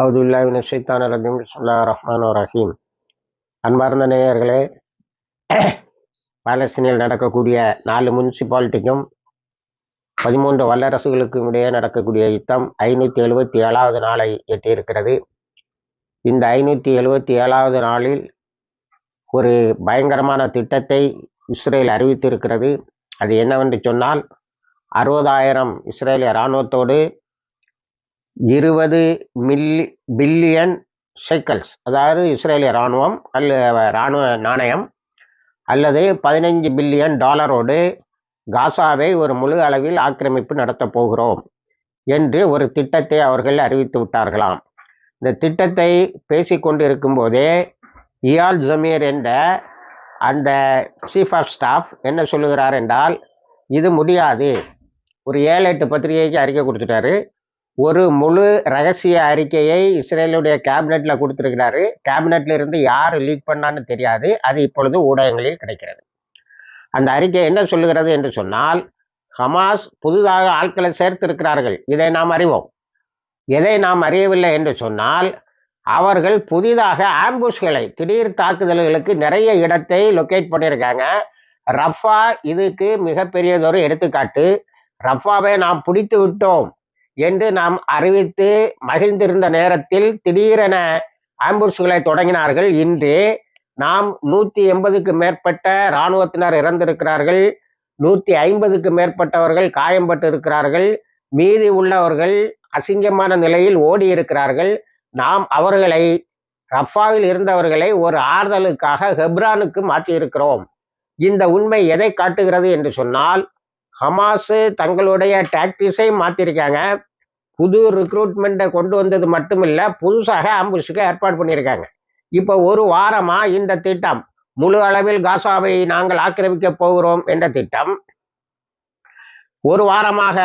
அவுதுல்லாவின் ஷைத்தான ரஜீம். சொல்லா ரஹ்மான் ரஹீம். அன்பார்ந்த நேயர்களே பாலஸ்தீனில் நடக்கக்கூடிய நாலு முனிசிபாலிட்டிக்கும் பதிமூன்று வல்லரசுகளுக்கும் இடையே நடக்கக்கூடிய யுத்தம் ஐநூற்றி எழுபத்தி ஏழாவது நாளை எட்டியிருக்கிறது. இந்த ஐநூற்றி எழுபத்தி ஏழாவது நாளில் ஒரு பயங்கரமான திட்டத்தை இஸ்ரேல் அறிவித்திருக்கிறது. அது என்னவென்று சொன்னால் அறுபதாயிரம் இஸ்ரேலிய இராணுவத்தோடு இருபது மில்லி பில்லியன் சைக்கிள்ஸ் அதாவது இஸ்ரேலிய இராணுவம் அல்ல இராணுவ நாணயம் அல்லது பதினைஞ்சு பில்லியன் டாலரோடு காசாவை ஒரு முழு அளவில் ஆக்கிரமிப்பு நடத்தப் போகிறோம் என்று ஒரு திட்டத்தை அவர்கள் அறிவித்து விட்டார்களாம். இந்த திட்டத்தை பேசிக்கொண்டு போதே இயால் ஜமீர் என்ற அந்த சீஃப் ஆஃப் ஸ்டாஃப் என்ன சொல்லுகிறார் என்றால் இது முடியாது. ஒரு ஏழு எட்டு பத்திரிகைக்கு அறிக்கை கொடுத்துட்டாரு. ஒரு முழு ரகசிய அறிக்கையை இஸ்ரேலுடைய கேபினெட்டில் கொடுத்துருக்கிறாரு. கேபினெட்ல இருந்து யார் லீக் பண்ணான்னு தெரியாது. அது இப்பொழுது ஊடகங்களில் கிடைக்கிறது. அந்த அறிக்கை என்ன சொல்லுகிறது என்று சொன்னால் ஹமாஸ் புதிதாக ஆட்களை சேர்த்திருக்கிறார்கள். இதை நாம் அறிவோம். எதை நாம் அறியவில்லை என்று சொன்னால் அவர்கள் புதிதாக ஆம்புஷ்களை திடீர் தாக்குதல்களுக்கு நிறைய இடத்தை லொக்கேட் பண்ணியிருக்காங்க. ரஃபா இதுக்கு மிகப்பெரியதொரு எடுத்துக்காட்டு. ரஃபாவை நாம் பிடித்து விட்டோம். என்று நாம் அறிவித்து மகிழ்ந்திருந்த நேரத்தில் திடீரென ஆம்புலன்ஸ்களை தொடங்கினார்கள். இன்று நாம் நூற்றி எண்பதுக்கு மேற்பட்ட இராணுவத்தினர் இறந்திருக்கிறார்கள். நூற்றி ஐம்பதுக்கு மேற்பட்டவர்கள் காயம்பட்டு இருக்கிறார்கள் மீதி உள்ளவர்கள் அசிங்கமான நிலையில் ஓடி இருக்கிறார்கள் நாம் அவர்களை ரஃபாவில் இருந்தவர்களை ஒரு ஆறுதலுக்காக ஹெப்ரானுக்கு மாற்றியிருக்கிறோம். இந்த உண்மை எதை காட்டுகிறது என்று சொன்னால் ஹமாஸு தங்களுடைய டாக்டிஸை மாற்றிருக்காங்க புது ரிக்ரூட்மெண்ட்டை கொண்டு வந்தது மட்டும் இல்லை புதுசாக ஆம்புல்ஸுக்கு ஏற்பாடு பண்ணியிருக்காங்க இப்போ ஒரு வாரமாக இந்த திட்டம் முழு அளவில் காசாவை நாங்கள் ஆக்கிரமிக்க போகிறோம் என்ற திட்டம் ஒரு வாரமாக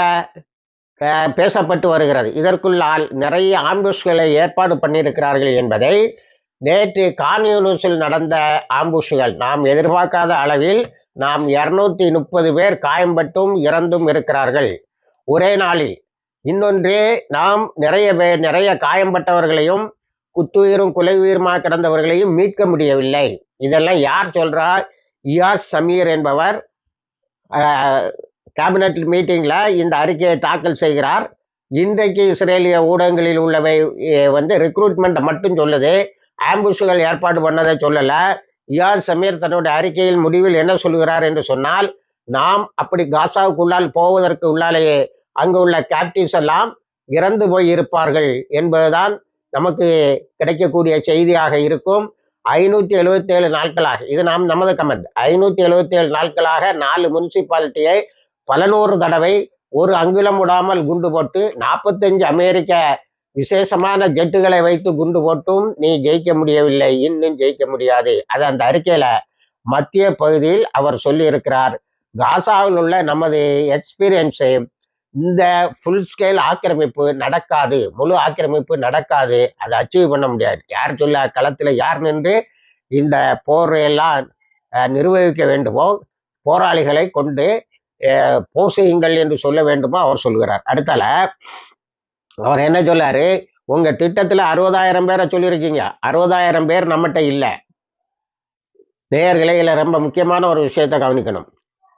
பேசப்பட்டு வருகிறது. இதற்குள்ளால் நிறைய ஆம்புஷ்களை ஏற்பாடு பண்ணியிருக்கிறார்கள் என்பதை நேற்று கான்யூனிஸில் நடந்த ஆம்புஷ்கள் நாம் எதிர்பார்க்காத அளவில் நாம் இருநூத்தி முப்பது பேர் காயம்பட்டும் இறந்தும் இருக்கிறார்கள். ஒரே நாளில். இன்னொன்று நாம் நிறைய பேர் நிறைய காயம்பட்டவர்களையும் குத்துயிரும் குலை உயிருமாக கிடந்தவர்களையும் மீட்க முடியவில்லை. இதெல்லாம் யார் சொல்றார் இயாஸ் சமீர் என்பவர் கேபினட் மீட்டிங்கில் இந்த அறிக்கையை தாக்கல் செய்கிறார். இன்றைக்கு இஸ்ரேலிய ஊடகங்களில் உள்ளவை வந்து ரெக்ரூட்மெண்ட்டை மட்டும் சொல்லுது. ஆம்புஷுகள் ஏற்பாடு பண்ணதை சொல்லலை. இயாஸ் சமீர் தன்னுடைய அறிக்கையில் முடிவில் என்ன சொல்கிறார் என்று சொன்னால் நாம் அப்படி காசாவுக்குள்ளால் போவதற்கு உள்ளாலேயே அங்கு உள்ள கேப்டிவ்ஸ் எல்லாம் இறந்து போய் இருப்பார்கள் என்பதுதான் நமக்கு கிடைக்கக்கூடிய செய்தியாக இருக்கும். ஐநூற்றி எழுபத்தி ஏழு நாட்களாக இது நாம் நமது கமெண்ட். ஐநூற்றி எழுபத்தி ஏழு நாட்களாக நாலு முனிசிபாலிட்டியை பல நூறு தடவை ஒரு அங்குலம் விடாமல் குண்டு போட்டு நாற்பத்தஞ்சு அமெரிக்க விசேஷமான ஜெட்டுகளை வைத்து குண்டு போட்டும். நீ ஜெயிக்க முடியவில்லை. இன்னும் ஜெயிக்க முடியாது. அது அந்த அறிக்கையில மத்திய பகுதியில் அவர் சொல்லியிருக்கிறார். காசாவில் உள்ள நமது எக்ஸ்பீரியன்ஸு இந்த ஃபுல் ஸ்கேல் ஆக்கிரமிப்பு நடக்காது. முழு ஆக்கிரமிப்பு நடக்காது. அதை அச்சீவ் பண்ண முடியாது. யார் சொல்ல களத்தில் யார் நின்று இந்த போரையெல்லாம் நிர்வகிக்க வேண்டுமோ? போராளிகளை கொண்டு போசுங்கள் என்று சொல்ல வேண்டுமோ? அவர் சொல்கிறார் அடுத்தால அவர் என்ன சொல்லாரு? உங்க திட்டத்துல அறுபதாயிரம் பேரை சொல்லியிருக்கீங்க. அறுபதாயிரம் பேர் நம்மகிட்ட இல்லை. நேயர்களே இதில் ரொம்ப முக்கியமான ஒரு விஷயத்தை கவனிக்கணும்.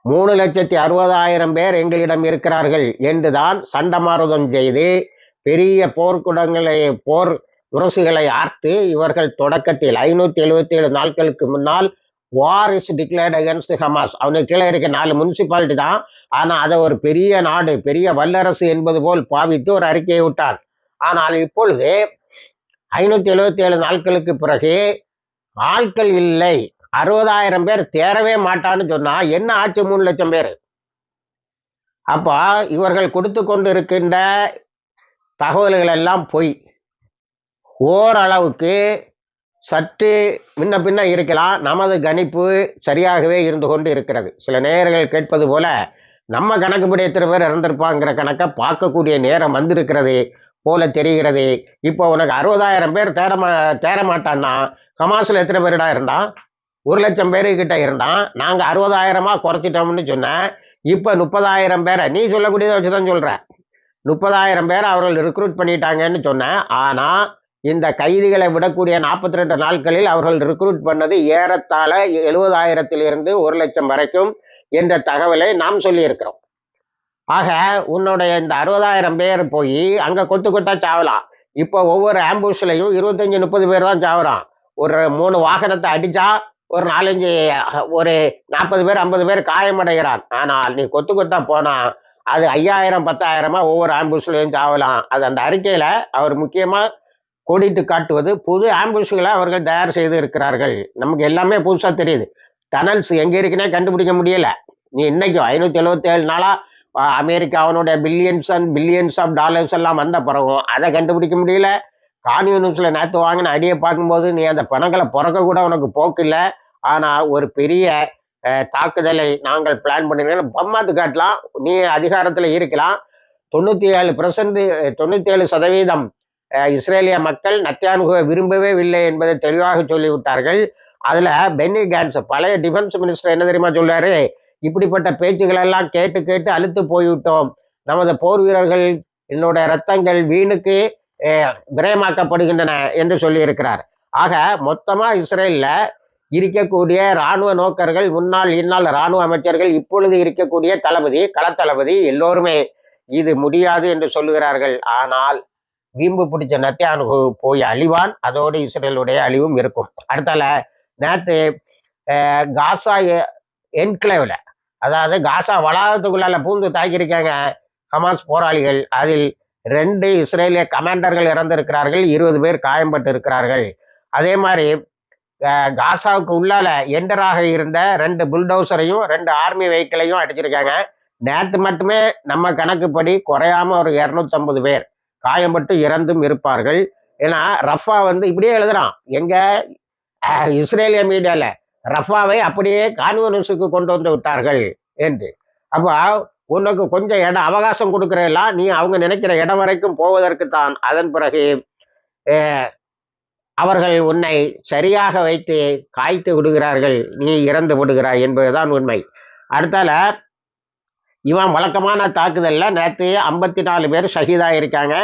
மூணு லட்சத்தி அறுபதாயிரம் பேர் எங்களிடம் இருக்கிறார்கள் என்றுதான் சண்டமாருதம் செய்து பெரிய போர்க்குடங்களை போர் உரசுகளை ஆர்த்து இவர்கள் தொடக்கத்தில் ஐநூற்றி எழுபத்தி ஏழு நாட்களுக்கு முன்னால் war is declared against Hamas அவனுக்கு கீழே இருக்க நாலு முனிசிபாலிட்டி தான். ஆனால் அதை ஒரு பெரிய நாடு பெரிய வல்லரசு என்பது போல் பாவித்து ஒரு அறிக்கையை விட்டார் ஆனால் இப்பொழுது ஐநூத்தி எழுபத்தி ஏழு நாட்களுக்கு பிறகு ஆட்கள் இல்லை. அறுபதாயிரம் பேர் தேரவே மாட்டான்னு சொன்னால் என்ன ஆச்சு மூணு லட்சம் பேர்? அப்போ இவர்கள் கொடுத்து கொண்டு இருக்கின்ற தகவல்கள் எல்லாம் பொய். ஓரளவுக்கு சற்று முன்ன பின்ன இருக்கலாம். நமது கணிப்பு சரியாகவே இருந்து கொண்டு இருக்கிறது. சில நேரங்கள் கேட்பது போல நம்ம கணக்குப்படி எத்தனை பேர் இறந்திருப்பாங்கிற கணக்கை பார்க்கக்கூடிய நேரம் வந்திருக்கிறது போல தெரிகிறது. இப்போ உனக்கு அறுபதாயிரம் பேர் தேட தேடமாட்டான்னா மாட்டான்னா கமாசில் எத்தனை பேரிடா இருந்தான் ஒரு லட்சம் பேருக்கிட்ட இருந்தான் நாங்கள் அறுபதாயிரமா குறைச்சிட்டோம்னு சொன்னேன் இப்போ முப்பதாயிரம் பேரை நீ சொல்லக்கூடியதை வச்சு தான் சொல்கிறேன் முப்பதாயிரம் பேர் அவர்கள் ரிக்ரூட் பண்ணிட்டாங்கன்னு சொன்னேன் ஆனால் இந்த கைதிகளை விடக்கூடிய நாற்பத்தி ரெண்டு நாட்களில் அவர்கள் ரிக்ரூட் பண்ணது ஏறத்தாழ எழுபதாயிரத்திலிருந்து ஒரு லட்சம் வரைக்கும் என்ற தகவலை நாம் சொல்லியிருக்கிறோம். ஆக உன்னுடைய இந்த அறுபதாயிரம் பேர் போய் அங்கே கொத்து கொத்தா சாவலாம். இப்போ ஒவ்வொரு ஆம்புஸ்லையும் இருபத்தஞ்சி முப்பது பேர் தான் சாவறான். ஒரு மூணு வாகனத்தை அடித்தா ஒரு நாலஞ்சு ஒரு நாற்பது பேர் ஐம்பது பேர் காயமடைகிறான். ஆனால் நீ கொத்து கொத்தா போனால் அது ஐயாயிரம் பத்தாயிரமா ஒவ்வொரு ஆம்புஸ்லையும் சாவலாம். அது அந்த அறிக்கையில் அவர் முக்கியமாக கோடிட்டு காட்டுவது புது ஆம்புஷுகளை அவர்கள் தயார் செய்து இருக்கிறார்கள். நமக்கு எல்லாமே புதுசாக தெரியுது. டனல்ஸ் எங்கே இருக்குன்னே கண்டுபிடிக்க முடியலை. நீ இன்னைக்கும் ஐநூற்றி எழுபத்தி ஏழு நாளாக அமெரிக்காவனுடைய billions and billions of dollars எல்லாம் வந்த பிறகும் அதை கண்டுபிடிக்க முடியல. கான்யூனிஸில் நேற்று வாங்கின அடியை பார்க்கும்போது நீ அந்த பணங்களை பிறக்க கூட உனக்கு போக்கு இல்லை ஆனால் ஒரு பெரிய தாக்குதலை நாங்கள் பிளான் பண்ணினோம் பம்மாத்து காட்டலாம். நீ அதிகாரத்தில் இருக்கலாம். தொண்ணூற்றி ஏழு பர்சன்ட் தொண்ணூற்றி ஏழு சதவீதம் இஸ்ரேலிய மக்கள் நத்தியானுகுவை விரும்பவே இல்லை என்பதை தெளிவாக சொல்லிவிட்டார்கள். அதில் பென்னி கேன்ஸ் பழைய டிஃபென்ஸ் மினிஸ்டர் என்ன தெரியுமா சொல்றாரு? இப்படிப்பட்ட பேச்சுகளெல்லாம் கேட்டு கேட்டு அழுத்து போய்விட்டோம். நமது போர் வீரர்கள் என்னுடைய ரத்தங்கள் வீணுக்கு விரயமாக்கப்படுகின்றன என்று சொல்லியிருக்கிறார். ஆக மொத்தமாக இஸ்ரேலில் இருக்கக்கூடிய இராணுவ நோக்கர்கள் முன்னாள் இந்நாள் இராணுவ அமைச்சர்கள் இப்பொழுது இருக்கக்கூடிய தளபதி களத்தளபதி எல்லோருமே இது முடியாது என்று சொல்லுகிறார்கள். ஆனால் வீம்பு பிடிச்ச நத்தியானு போய் அழிவான் அதோடு இஸ்ரேலுடைய அழிவும் இருக்கும். அடுத்தால நேற்று காசா என்கிளேவில் அதாவது காசா வளாகத்துக்குள்ளால பூந்து தாக்கியிருக்காங்க ஹமாஸ் போராளிகள். அதில் ரெண்டு இஸ்ரேலிய கமாண்டர்கள் இறந்திருக்கிறார்கள் இருபது பேர் காயம்பட்டு இருக்கிறார்கள் அதே மாதிரி காசாவுக்கு உள்ளால எண்டராக இருந்த ரெண்டு புல்டோசரையும் ரெண்டு ஆர்மி வெஹிக்கிளையும் அடிச்சிருக்காங்க. நேற்று மட்டுமே நம்ம கணக்குப்படி குறையாம ஒரு இரநூத்தம்பது பேர். காயம்பட்டு இறந்தும் இருப்பார்கள். ஏன்னா ரஃபா வந்து இப்படியே எழுதுறான். எங்க? இஸ்ரேலிய மீடியால ரஃபாவை அப்படியே கான்வனன்ஸுக்கு கொண்டு வந்து விட்டார்கள் என்று. அப்போ உனக்கு கொஞ்சம் இடம் அவகாசம் கொடுக்குறதெல்லாம் நீ அவங்க நினைக்கிற இடம் வரைக்கும் போவதற்கு தான். அதன் பிறகு அவர்கள் உன்னை சரியாக வைத்து காய்த்து விடுகிறார்கள். நீ இறந்து விடுகிறாய் என்பதுதான் உண்மை. அடுத்தால இவன் வழக்கமான தாக்குதலில் நேற்று ஐம்பத்தி நாலு பேர் ஷஹீதாக இருக்காங்க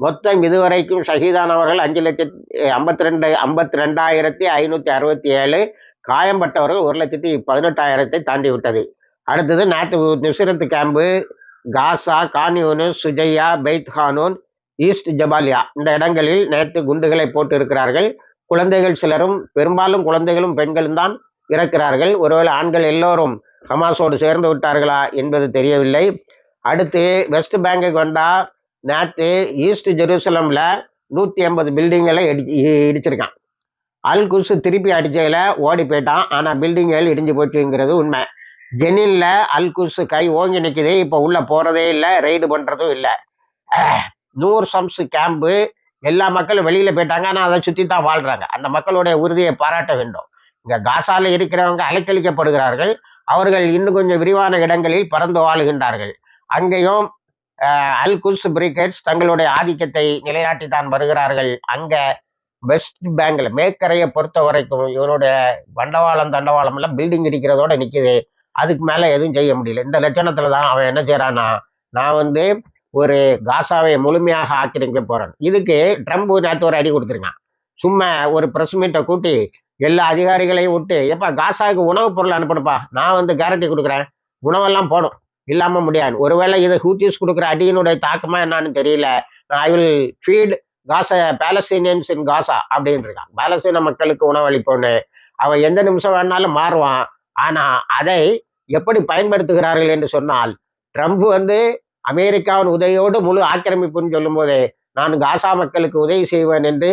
மொத்தம் இதுவரைக்கும் ஷஹீதானவர்கள் அஞ்சு லட்சத்தி ஐம்பத்தி ரெண்டு ஐம்பத்தி ரெண்டாயிரத்தி ஐநூற்றி அறுபத்தி ஏழு காயம்பட்டவர்கள் ஒரு லட்சத்தி பதினெட்டாயிரத்தை தாண்டி விட்டது அடுத்தது நேற்று Nuseirat camp Gaza Khan Younis Shujaiya Beit Hanoun east Jabalia இந்த இடங்களில் நேற்று குண்டுகளை போட்டு இருக்கிறார்கள் குழந்தைகள் சிலரும் பெரும்பாலும் குழந்தைகளும் பெண்களும் தான் இறக்கிறார்கள். ஒருவேளை ஆண்கள் எல்லோரும் ஹமாஸோடு சேர்ந்து விட்டார்களா என்பது தெரியவில்லை. அடுத்து வெஸ்ட் பேங்குக்கு வந்தால் நேற்று ஈஸ்ட் ஜெருசலமில் நூற்றி ஐம்பது பில்டிங்களை இடி இடிச்சிருக்கான். அல் குசு திருப்பி அடிச்சதுல ஓடி போயிட்டான். ஆனால் பில்டிங்கள் இடிஞ்சு போச்சுங்கிறது உண்மை. ஜெனின்ல அல் குசு கை ஓங்கி நிற்கிது இப்போ உள்ளே போகிறதே இல்லை ரெய்டு பண்ணுறதும் இல்லை. நூறு சம்ஸ் கேம்பு எல்லா மக்களும் வெளியில் போயிட்டாங்க. ஆனால் அதை சுற்றி தான் வாழ்கிறாங்க அந்த மக்களுடைய உறுதியை பாராட்ட வேண்டும். இங்கே காசால இருக்கிறவங்க அலைக்கழிக்கப்படுகிறார்கள். அவர்கள் இன்னும் கொஞ்சம் விரிவான இடங்களில் பறந்து வாழுகின்றார்கள். அங்கேயும் அஹ், அல் பிரிகேட்ஸ் தங்களுடைய ஆதிக்கத்தை நிலைநாட்டி தான் வருகிறார்கள். அங்க வெஸ்ட் பேங்க்ல மேற்கரையை பொறுத்த வரைக்கும் இவருடைய வண்டவாளம் தண்டவாளம் எல்லாம் பில்டிங் இடிக்கிறதோட நிற்கிது அதுக்கு மேலே எதுவும் செய்ய முடியல. இந்த லட்சணத்துல தான் அவன் என்ன செய்யறான்னா நான் வந்து ஒரு காசாவை முழுமையாக ஆக்கிரமிக்க போறேன். இதுக்கு ட்ரம்ப் நேற்று ஒரு அடி கொடுத்துருக்கான். சும்மா ஒரு பிரஸ் மீட்டை கூட்டி எல்லா அதிகாரிகளையும் விட்டு எப்பா காசாவுக்கு உணவுப் பொருள் அனுப்பணுப்பா நான் வந்து கேரண்டி கொடுக்குறேன். உணவெல்லாம் போடும். இல்லாமல் முடியாது. ஒருவேளை இதை ஹூத்திஸ் கொடுக்குற அடியினுடைய தாக்கமா என்னன்னு தெரியல. ஐ வில் ஃபீட் காசா பேலஸ்தீனியன்ஸ் இன் காசா அப்படின்னு இருக்கான். பாலஸ்தீன மக்களுக்கு உணவளிப்போன்னு அவன் எந்த நிமிஷம் வேணாலும் மாறுவான். ஆனால் அதை எப்படி பயன்படுத்துகிறார்கள் என்று சொன்னால் ட்ரம்ப் வந்து அமெரிக்காவின் உதவியோடு முழு ஆக்கிரமிப்புன்னு சொல்லும்போது நான் காசா மக்களுக்கு உதவி செய்வேன் என்று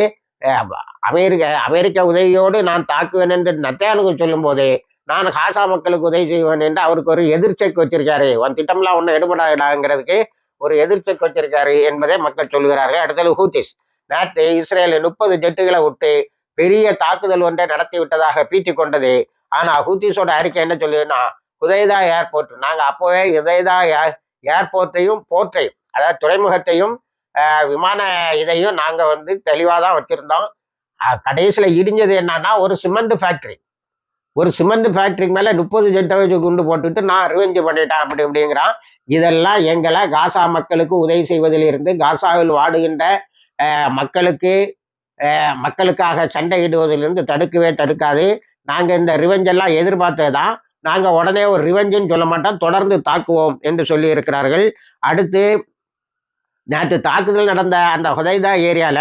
அமெரிக்க அமெரிக்க உதவியோடு நான் தாக்குவேன் என்று நத்தையானுக்கு சொல்லும்போது நான் காசா மக்களுக்கு உதவி செய்வேன் என்று அவருக்கு ஒரு எதிர்ச்சைக்கு வச்சிருக்காரு. உன் திட்டம்லாம் ஒன்றும் எடுபடாங்கிறதுக்கு ஒரு எதிர்ச்சைக்கு வச்சிருக்காரு என்பதை மக்கள் சொல்கிறார்கள் அடுத்தது ஹூத்திஸ். நேற்று இஸ்ரேலில் முப்பது ஜெட்டுகளை விட்டு பெரிய தாக்குதல் ஒன்றை நடத்தி விட்டதாக பீட்டி கொண்டது. ஆனால் ஹூத்திஸோட அறிக்கை என்ன சொல்லுதுன்னா ஹுதைதா ஏர்போர்ட். நாங்கள் அப்போவே ஹுதைதா ஏர் ஏர்போர்ட்டையும் போர்ட்டையும் அதாவது துறைமுகத்தையும் விமான இதையும் நாங்கள் வந்து தெளிவாக தான் வச்சுருந்தோம் கடைசியில் இடிஞ்சது என்னன்னா ஒரு சிமெண்ட் ஃபேக்ட்ரி ஒரு சிமெண்ட் ஃபேக்ட்ரிக்கு மேலே முப்பது ஜெட்டை வச்சு குண்டு போட்டுட்டு நான் ரிவெஞ்சு பண்ணிட்டேன் அப்படி இப்படிங்கிறான். இதெல்லாம் எங்களை காசா மக்களுக்கு உதவி செய்வதிலிருந்து காசாவில் வாடுகின்ற மக்களுக்கு மக்களுக்காக சண்டையிடுவதிலிருந்து தடுக்கவே தடுக்காது. நாங்கள் இந்த ரிவெஞ்செல்லாம் எதிர்பார்த்தது தான் நாங்கள் உடனே ஒரு ரிவெஞ்சுன்னு சொல்ல மாட்டோம் தொடர்ந்து தாக்குவோம் என்று சொல்லி இருக்கிறார்கள் அடுத்து நேற்று தாக்குதல் நடந்த அந்த ஹுதைதா ஏரியால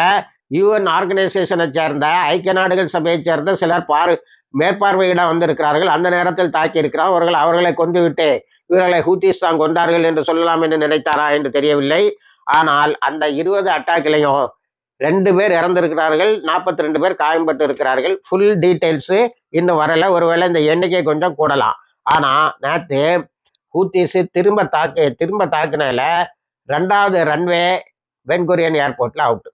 யூஎன் ஆர்கனைசேஷனை சேர்ந்த ஐக்கிய நாடுகள் சபையை சேர்ந்த சிலர் பார் மேற்பார்வையிட வந்திருக்கிறார்கள். அந்த நேரத்தில் தாக்கி இருக்கிறார் அவர்கள் அவர்களை கொண்டு விட்டு இவர்களை ஹூத்திஸ் தான் கொண்டார்கள் என்று சொல்லலாம் என்று நினைத்தாரா என்று தெரியவில்லை. ஆனால் அந்த இருபது அட்டாக்கிலையும் ரெண்டு பேர் இறந்திருக்கிறார்கள். நாற்பத்தி ரெண்டு பேர் காயம்பட்டு இருக்கிறார்கள் ஃபுல் டீட்டெயில்ஸு இன்னும் வரல. ஒருவேளை இந்த எண்ணிக்கை கொஞ்சம் கூடலாம். ஆனால் நேற்று ஹூத்திஸு திரும்ப தாக்கு திரும்ப தாக்குனால ரெண்டாவது ரன்வே வென்கொரியன் ஏர்போர்ட்டில் அவுட்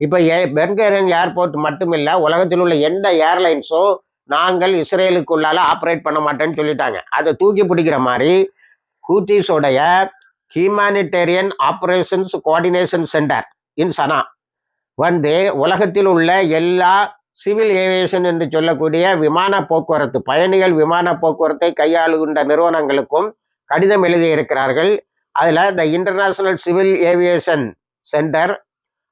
இப்போ ஏ பென்கொரியன் ஏர்போர்ட் மட்டுமில்ல உலகத்தில் உள்ள எந்த ஏர்லைன்ஸும் நாங்கள் இஸ்ரேலுக்குள்ளால ஆப்ரேட் பண்ண மாட்டேன்னு சொல்லிட்டாங்க. அதை தூக்கி பிடிக்கிற மாதிரி ஹூத்திஸோடைய humanitarian operations coordination centre in Sanaa வந்து உலகத்தில் உள்ள எல்லா சிவில் ஏவியேஷன் என்று சொல்லக்கூடிய விமான போக்குவரத்து பயணிகள் விமான போக்குவரத்தை கையாளுகின்ற நிறுவனங்களுக்கும் கடிதம் எழுதியிருக்கிறார்கள். அதில் இந்த international civil aviation centre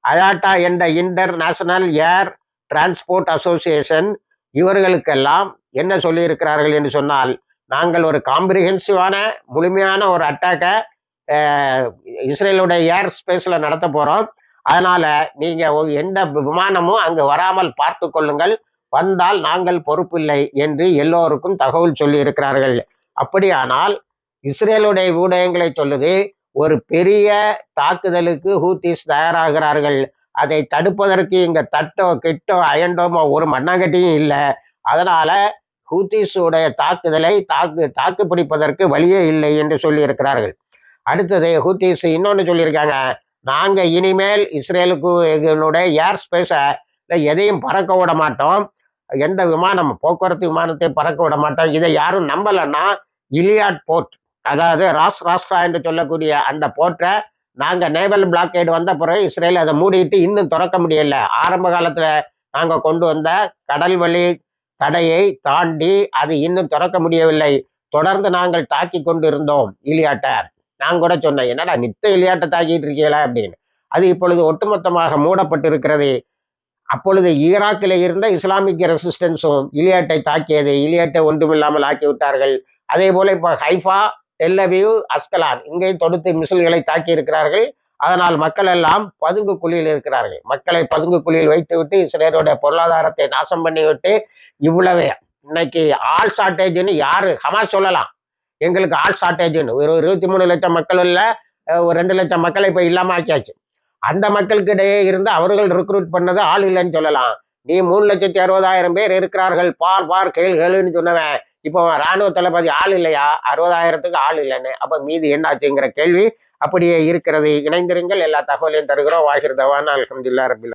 IATA என்ற இன்டர்நேஷனல் ஏர் டிரான்ஸ்போர்ட் அசோசியேஷன் இவர்களுக்கெல்லாம் என்ன சொல்லியிருக்கிறார்கள் என்று சொன்னால் நாங்கள் ஒரு காம்ப்ரிஹென்சிவான முழுமையான ஒரு அட்டாக்கை இஸ்ரேலுடைய ஏர் ஸ்பேஸில் நடத்த போகிறோம் அதனால் நீங்கள் எந்த விமானமும் அங்கு வராமல் பார்த்து கொள்ளுங்கள். வந்தால் நாங்கள் பொறுப்பில்லை என்று எல்லோருக்கும் தகவல் சொல்லியிருக்கிறார்கள். அப்படியானால் இஸ்ரேலுடைய ஊடகங்களை சொல்லுது ஒரு பெரிய தாக்குதலுக்கு ஹூத்திஸ் தயாராகிறார்கள். அதை தடுப்பதற்கு இங்க தட்டோ கிட்டோ அயண்டோமோ ஒரு மண்ணாங்கட்டியும் இல்லை. அதனால ஹூத்திஸுடைய தாக்குதலை தாக்கு தாக்கு பிடிப்பதற்கு வழியே இல்லை என்று சொல்லியிருக்கிறார்கள். அடுத்தது ஹூத்திஸ் இன்னொன்று சொல்லியிருக்காங்க நாங்க இனிமேல் இஸ்ரேலுக்கு எங்களுடைய ஏர் ஸ்பேஸை எதையும் பறக்க விட மாட்டோம். எந்த விமானம் போக்குவரத்து விமானத்தை பறக்க விட மாட்டோம். இதை யாரும் நம்பலைன்னா இலியாட் போர்ட். அதாவது ராஸ் ராஸ்ட்ரா என்று சொல்லக்கூடிய அந்த போர்ட்டை நாங்க நேவல் பிளாக்கேடு வந்த பிறகு இஸ்ரேல் அதை மூடிட்டு இன்னும் திறக்க முடியல. ஆரம்ப காலத்துல நாங்க கொண்டு வந்த கடல் வழி தடையை தாண்டி அது இன்னும் திறக்க முடியவில்லை. தொடர்ந்து நாங்கள் தாக்கி கொண்டு இருந்தோம் இலியாட்டை நான் கூட சொன்னேன் என்னடா நித்த இலியாட்டை தாக்கிட்டு இருக்கீங்களா? அப்படின்னு. அது இப்பொழுது ஒட்டுமொத்தமாக மூடப்பட்டிருக்கிறது. அப்பொழுது ஈராக்கில் இருந்த இஸ்லாமிக் ரெசிஸ்டன்ஸும் இலியாட்டை தாக்கியது. இலியாட்டை ஒன்றுமில்லாமல் ஆக்கி விட்டார்கள். அதே போல இப்போ ஹைஃபா டெல்லவியூ அஸ்கலான். இங்கேயும் தொடுத்து மிசில்களை தாக்கி இருக்கிறார்கள் அதனால் மக்கள் எல்லாம் பதுங்கு குழியில் இருக்கிறார்கள். மக்களை பதுங்கு குழியில் வைத்துவிட்டு இஸ்ரேலுடைய பொருளாதாரத்தை நாசம் பண்ணிவிட்டு இவ்வளவு. இன்னைக்கு ஆள் ஷார்ட்டேஜ்னு யாரு? ஹமாஸ் சொல்லலாம். எங்களுக்கு ஆள் ஷார்ட்டேஜ்னு ஒரு இருபத்தி மூணு லட்சம் மக்கள் இல்லை ஒரு ரெண்டு லட்சம் மக்களை இப்போ இல்லாம ஆக்கியாச்சு. அந்த மக்களுக்கு இடையே இருந்து அவர்கள் ரெக்ரூட் பண்ணது ஆள் இல்லைன்னு சொல்லலாம். நீ மூணு லட்சத்தி அறுபதாயிரம் பேர் இருக்கிறார்கள். பார் பார் கேள் கேளுன்னு சொன்னவன். இப்போ ராணுவ தளபதி ஆள் இல்லையா? அறுபதாயிரத்துக்கு ஆள் இல்லைன்னு. அப்போ மீதி என்னாச்சுங்கிற கேள்வி அப்படியே இருக்கிறது. இணைந்திருங்கள். எல்லா தகவலையும் தருகிறோம். வாகிர் தவான் அல்ஹம்துலில்லாஹ் ரபில்